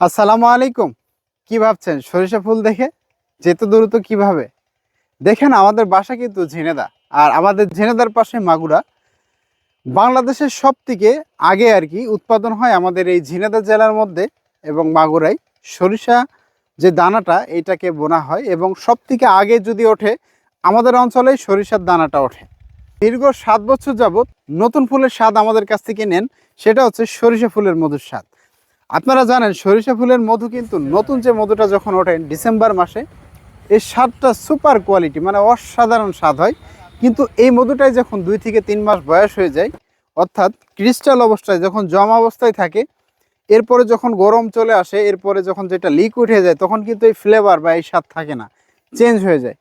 আসসালামু আলাইকুম। কি ভাবছেন? সরিষা ফুল দেখে? যেতে দ্রুত কীভাবে? দেখেন, আমাদের বাসা কিন্তু ঝিনেদা আর আমাদের ঝিনেদার পাশে মাগুরা। বাংলাদেশের সব থেকে আগে আর কি উৎপাদন হয় আমাদের এই ঝিনেদা জেলার মধ্যে এবং মাগুরায়। সরিষা যে দানাটা এইটাকে বোনা হয় এবং সব থেকে আগে যদি ওঠে, আমাদের অঞ্চলে সরিষার দানাটা ওঠে। দীর্ঘ সাত বছর যাবত নতুন ফুলের স্বাদ আমাদের কাছ থেকে নেন, সেটা হচ্ছে সরিষা ফুলের মধুর স্বাদ। আপনারা জানেন, সরিষা ফুলের মধু কিন্তু নতুন যে মধুটা যখন ওঠে ডিসেম্বর মাসে এই স্বাদটা সুপার কোয়ালিটি মানে অসাধারণ স্বাদ হয়। কিন্তু এই মধুটাই যখন দুই থেকে তিন মাস বয়স হয়ে যায়, অর্থাৎ ক্রিস্টাল অবস্থায় যখন জমা অবস্থায় থাকে, এরপরে যখন গরম চলে আসে, এরপরে যখন যেটা লিকুইড হয়ে যায়, তখন কিন্তু এই ফ্লেভার বা এই স্বাদ থাকে না চেঞ্জ হয়ে যায়।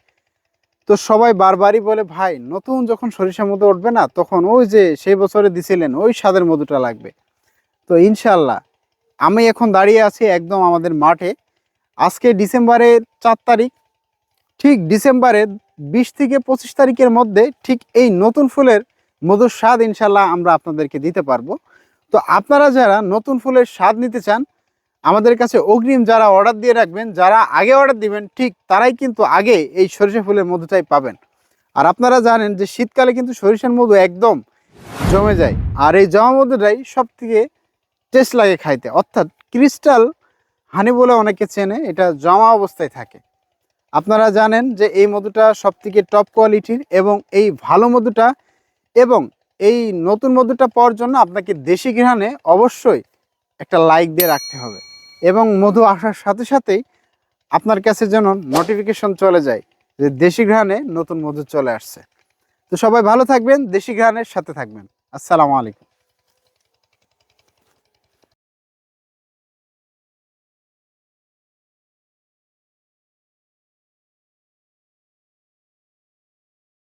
তো সবাই বারবারই বলে, ভাই, নতুন যখন সরিষা মধু উঠবে না, তখন ওই যে সেই বছরে দিছিলেন, ওই স্বাদের মধুটা লাগবে। তো ইনশাল্লাহ আমি এখন দাঁড়িয়ে আছি একদম আমাদের মাঠে। আজকে ডিসেম্বরের চার তারিখ। ঠিক ডিসেম্বরের বিশ থেকে পঁচিশ তারিখের মধ্যে ঠিক এই নতুন ফুলের মধুর স্বাদ ইনশাল্লাহ আমরা আপনাদেরকে দিতে পারব। তো আপনারা যারা নতুন ফুলের স্বাদ নিতে চান, আমাদের কাছে অগ্রিম যারা অর্ডার দিয়ে রাখবেন, যারা আগে অর্ডার দিবেন, ঠিক তারাই কিন্তু আগে এই সরিষা ফুলের মধুটাই পাবেন। আর আপনারা জানেন যে শীতকালে কিন্তু সরিষার মধু একদম জমে যায়। আর এই জমা মধুটাই সব থেকে টেস্ট লাগে খাইতে। অর্থাৎ ক্রিস্টাল হানি বলে অনেকে চেনে, এটা জমা অবস্থায় থাকে। আপনারা জানেন যে এই মধুটা সব থেকে টপ কোয়ালিটির এবং এই ভালো মধুটা এবং এই নতুন মধুটা পাওয়ার জন্য আপনাকে দেশি ঘ্রাণে অবশ্যই একটা লাইক দিয়ে রাখতে হবে। এবং মধু আসার সাথে সাথেই আপনার কাছে যেন নোটিফিকেশন চলে যায় যে দেশি ঘ্রাণে নতুন মধু চলে আসছে। তো সবাই ভালো থাকবেন, দেশি ঘ্রাণের সাথে থাকবেন। আসসালামু আলাইকুম।